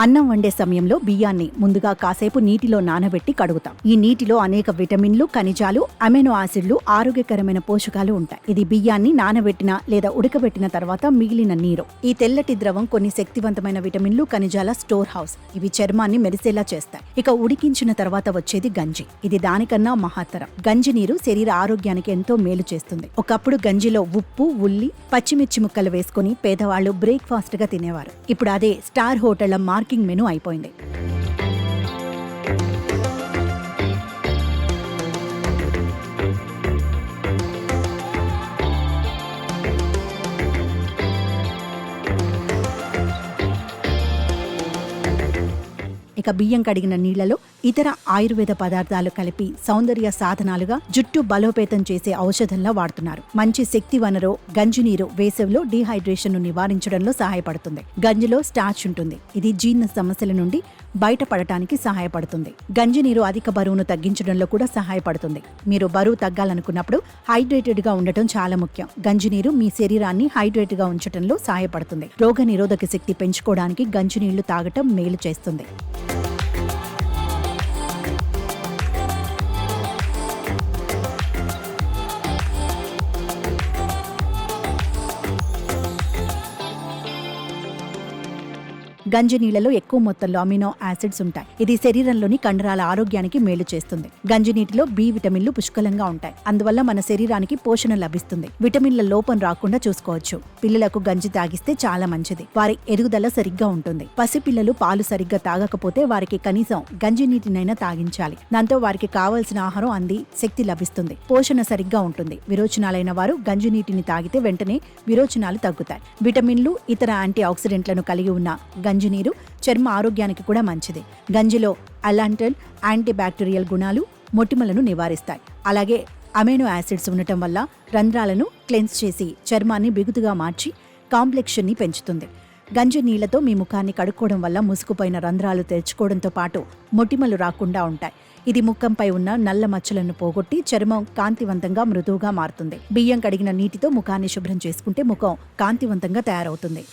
అన్నం వండే సమయంలో బియ్యాన్ని ముందుగా కాసేపు నీటిలో నానబెట్టి కడుగుతాం. ఈ నీటిలో అనేక విటమిన్లు ఖనిజాలు అమైనో ఆసిడ్లు ఆరోగ్యకరమైన పోషకాలు ఉంటాయి. ఇది బియ్యాన్ని నానబెట్టిన లేదా ఉడకబెట్టిన తర్వాత మిగిలిన నీరు. ఈ తెల్లటి ద్రవం కొన్ని శక్తివంతమైన విటమిన్లు ఖనిజాల స్టోర్ హౌస్. ఇవి చర్మాన్ని మెరిసేలా చేస్తాయి. ఇక ఉడికించిన తర్వాత వచ్చేది గంజి. ఇది దానికన్నా మహత్తరం. గంజి నీరు శరీర ఆరోగ్యానికి ఎంతో మేలు చేస్తుంది. ఒకప్పుడు గంజిలో ఉప్పు ఉల్లి పచ్చిమిర్చి ముక్కలు వేసుకుని పేదవాళ్ళు బ్రేక్ఫాస్ట్గా తినేవారు. ఇప్పుడు అదే స్టార్ హోటళ్ళ మార్కింగ్ మెనూ అయిపోయింది. ఇక బియ్యం కడిగిన నీళ్ళలో ఇతర ఆయుర్వేద పదార్థాలు కలిపి సౌందర్య సాధనాలుగా జుట్టు బలోపేతం చేసే ఔషధంలా వాడుతున్నారు. మంచి శక్తి వనరు గంజి నీరు వేసవిలో డీహైడ్రేషన్ను నివారించడంలో సహాయపడుతుంది. గంజిలో స్టార్చ్ ఉంటుంది. ఇది జీర్ణ సమస్యల నుండి బయటపడటానికి సహాయపడుతుంది. గంజి నీరు అధిక బరువును తగ్గించడంలో కూడా సహాయపడుతుంది. మీరు బరువు తగ్గాలనుకున్నప్పుడు హైడ్రేటెడ్గా ఉండటం చాలా ముఖ్యం. గంజి నీరు మీ శరీరాన్ని హైడ్రేట్గా ఉంచడంలో సహాయపడుతుంది. రోగ నిరోధక శక్తి పెంచుకోవడానికి గంజినీళ్ళు తాగటం మేలు చేస్తుంది. గంజి నీళ్ళలో ఎక్కువ మొత్తంలో అమినో యాసిడ్స్ ఉంటాయి. ఇది శరీరంలోని కండరాల ఆరోగ్యానికి మేలు చేస్తుంది. గంజి నీటిలో బి విటమిన్లు పుష్కలంగా ఉంటాయి. అందువల్ల మన శరీరానికి పోషణ లభిస్తుంది. విటమిన్ల లోపం రాకుండా చూసుకోవచ్చు. పిల్లలకు గంజి తాగిస్తే చాలా మంచిది. వారి ఎదుగుదల సరిగ్గా ఉంటుంది. పసిపిల్లలు పాలు సరిగ్గా తాగకపోతే వారికి కనీసం గంజి నీటినైనా తాగించాలి. దాంతో వారికి కావాల్సిన ఆహారం అంది శక్తి లభిస్తుంది. పోషణ సరిగ్గా ఉంటుంది. విరోచనాలైన వారు గంజి నీటిని తాగితే వెంటనే విరోచనాలు తగ్గుతాయి. విటమిన్లు ఇతర యాంటీ ఆక్సిడెంట్లను కలిగి ఉన్న గంజి నీరు చర్మ ఆరోగ్యానికి కూడా మంచిది. గంజిలో అలాంటల్ యాంటీ బ్యాక్టీరియల్ గుణాలు మొటిమలను నివారిస్తాయి. అలాగే అమైనో యాసిడ్స్ ఉండటం వల్ల రంధ్రాలను క్లెన్స్ చేసి చర్మాన్ని బిగుతుగా మార్చి కాంప్లెక్షన్ని పెంచుతుంది. గంజి నీళ్ళతో మీ ముఖాన్ని కడుక్కోవడం వల్ల ముసుగుపోయిన రంధ్రాలు తెరుచుకోవడంతో పాటు మొటిమలు రాకుండా ఉంటాయి. ఇది ముఖంపై ఉన్న నల్ల మచ్చలను పోగొట్టి చర్మం కాంతివంతంగా మృదువుగా మారుతుంది. బియ్యం కడిగిన నీటితో ముఖాన్ని శుభ్రం చేసుకుంటే ముఖం కాంతివంతంగా తయారవుతుంది.